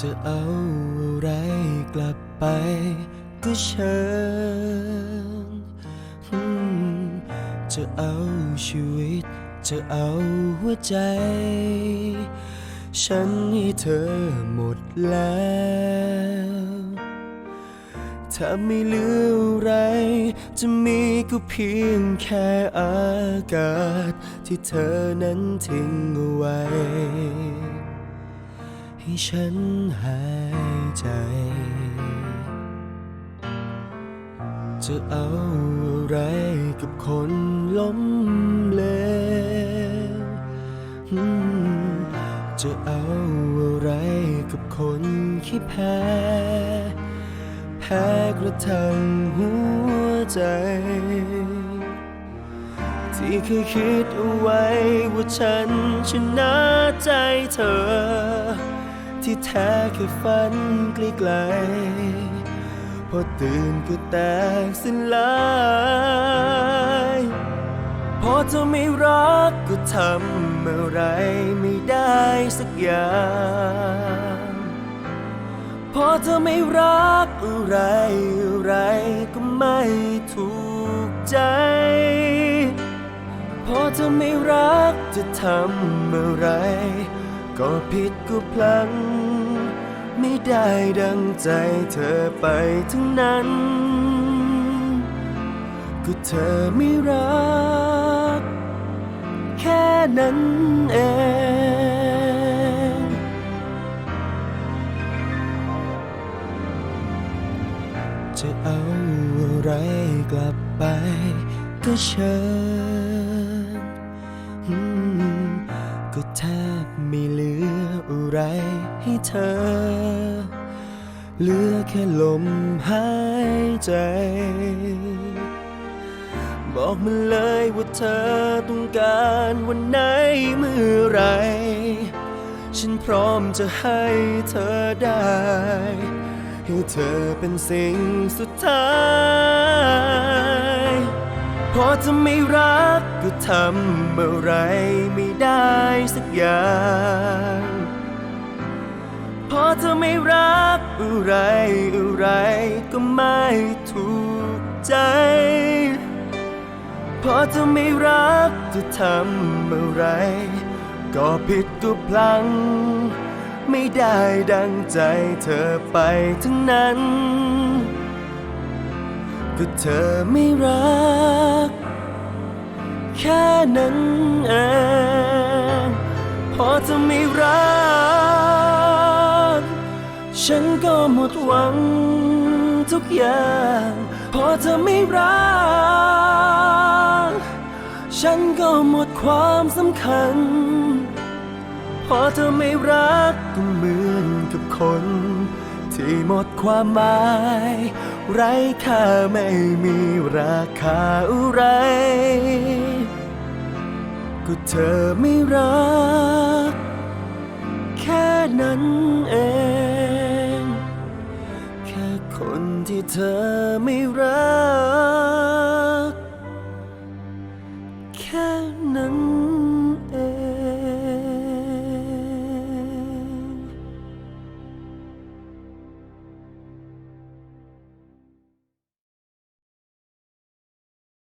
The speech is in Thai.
จะเอาอะไรกลับไปก็เชิญจะเอาชีวิต จะเอาหัวใจ ฉันให้เธอหมดแล้วถ้าไม่เหลืออะไร จะมีก็เพียงแค่อากาศ ที่เธอนั้นทิ้งเอาไว้ ฉันหายใจ จะเอาอะไรกับคนล้มเหลวจะเอาอะไรกับคนขี้แพ้ แพ้กระทั่งหัวใจ ที่เคยคิดเอาไว้ว่าฉันชนะใจเธอ ที่แท้แค่ฝันไกลๆพอตื่นก็แตกสลายพอเธอไม่รักก็ทำอะไรไม่ได้สักอย่างพอเธอไม่รักอะไรอะไรก็ไม่ถูกใจ พอเธอไม่รักจะทำอะไร ก็ผิดก็พลัง ไม่ได้ดังใจเธอไปทั้งนั้น ก็เธอไม่รัก แค่นั้นเองจะเอาอะไรกลับไปก็เชิญก็แทบไม่ ไรให้เธอ เหลือแค่ลมหายใจ บอกมาเลยว่าเธอต้องการวันไหนเมื่อไหรฉันพร้อมจะให้เธอได้ ให้เธอเป็นสิ่งสุดท้ายพอจะไม่รักก็ทำอะไรไม่ได้สักอย่าง ไม่รักอะไรอะไรก็ไม่ถูกใจพอเธอไม่รักจะทำอะไร ก็ผิดก็พลัง ไม่ได้ดังใจเธอไปทั้งนั้นก็เธอไม่รัก แค่นั้นเองพอเธอไม่รัก ฉันก็หมดหวังทุกอย่างพอเธอไม่รัก ฉันก็หมดความสำคัญ พอเธอไม่รักก็เหมือนกับคน ที่หมดความหมาย ไร้ค่าไม่มีราคาอะไร ก็เธอไม่รัก แค่นั้นเอง คนที่เธอไม่รัก แค่นั้น